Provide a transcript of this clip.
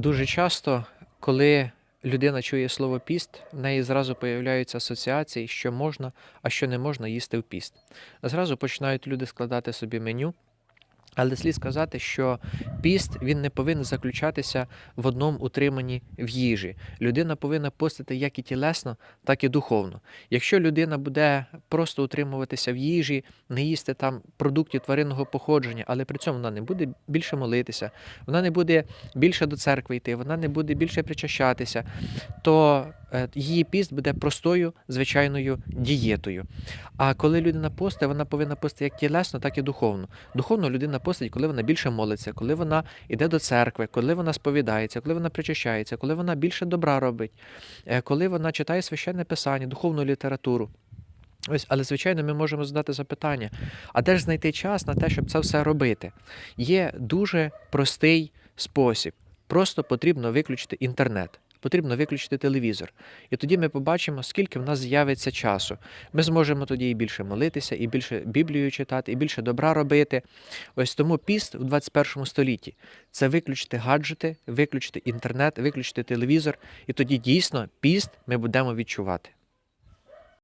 Дуже часто, коли людина чує слово піст, в неї зразу появляються асоціації, що можна, а що не можна їсти в піст. Зразу починають люди складати собі меню. Але слід сказати, що піст він не повинен заключатися в одному утриманні в їжі. Людина повинна постити як і тілесно, так і духовно. Якщо людина буде просто утримуватися в їжі, не їсти там продуктів тваринного походження, але при цьому вона не буде більше молитися, вона не буде більше до церкви йти, вона не буде більше причащатися, то її піст буде простою звичайною дієтою. А коли людина постить, вона повинна постити як тілесно, так і духовно. Духовно людина постить, коли вона більше молиться, коли вона йде до церкви, коли вона сповідається, коли вона причащається, коли вона більше добра робить, е, коли вона читає священне писання, духовну літературу. Ось, але звичайно, ми можемо задати запитання: а де ж знайти час на те, щоб це все робити? Є дуже простий спосіб. Просто потрібно виключити інтернет. Потрібно виключити телевізор. І тоді ми побачимо, скільки в нас з'явиться часу. Ми зможемо тоді і більше молитися, і більше Біблію читати, і більше добра робити. Ось тому піст у 21 столітті це виключити гаджети, виключити інтернет, виключити телевізор, і тоді дійсно піст ми будемо відчувати.